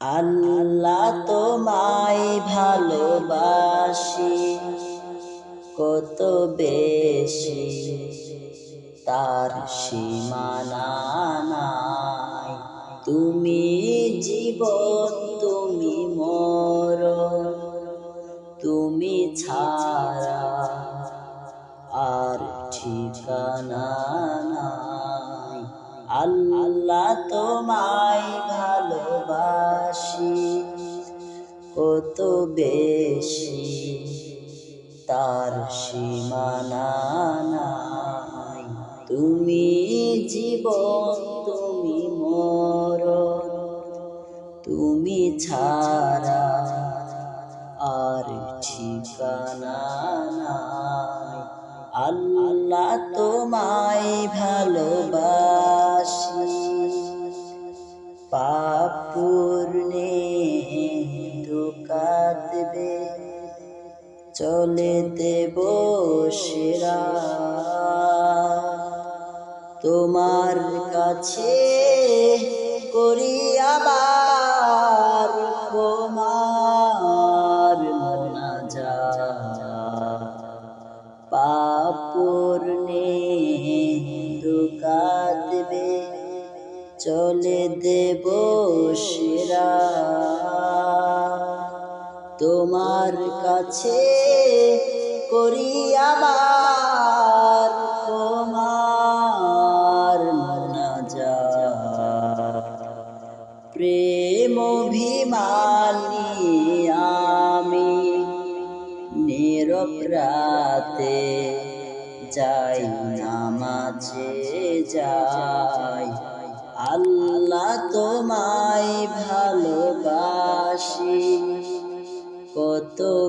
আল্লাহ তোমায় ভালোবাসি। কত বেশি তার সীমানা নাই। তুমি জীবন, তুমি মর তুমি ছাড়া আর ঠিকানা নাই। আল্লাহ তোমায় কত বেশি তার সীমানা নাই। তুমি জীবন, তুমি মর তুমি ছাড়া আর ঠিকানা নাই। আল্লাহ তোমায় ভালোবাসি পাপুর্ণে ধোকা চলে দেব সেরা তোমার কাছে করি আবার তোমার মোনাজা পাপুর্ণে ধোকা দেবে চলে দেব সেরা তোমার কাছে করি আবার তোমার প্রেম অভিমানী আমি নিরপরাতে যাই নামাজে যাই। আল্লাহ তোমায় ভালোবাসি।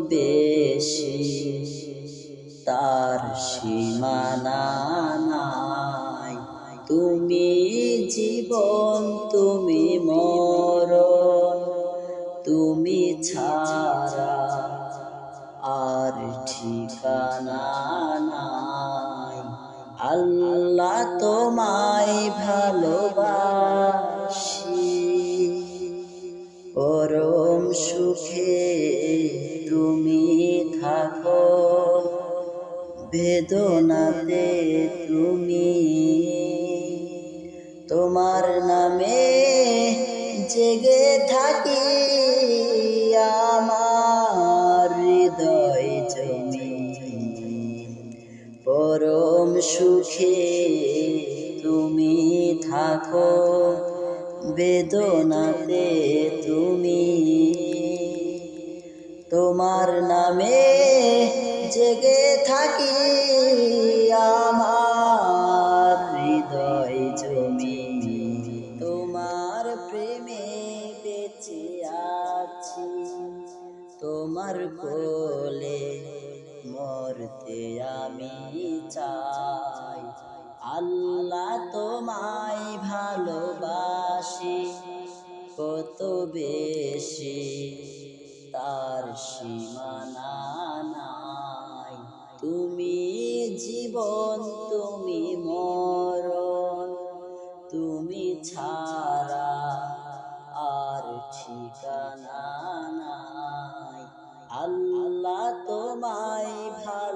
বেশি, তার সীমানা নাই। তুমি জীবন, তুমি মরণ, তুমি ছাড়া আর ঠিকানা নাই। আল্লাহ তোমায় ভালোবাসি। বেদনাতে তুমি। তোমার নামে জেগে থাকি আমার হৃদয় জমি। পরম সুখে তুমি থাকো, বেদনাতে তুমি। তোমার নামে জেগে থাকি আমার হৃদয় জমি। তোমার প্রেমে বেঁচে আছি। তোমার কোলে মরতে আমি চাই। আল্লাহ তোমায় ভালোবাসি, কত বেশি তার সীমানা নাই। তুমি জীবন, তুমি মরণ, তুমি ছাড়া আর ঠিকানা নাই। আল্লাহ তোমায় ভালো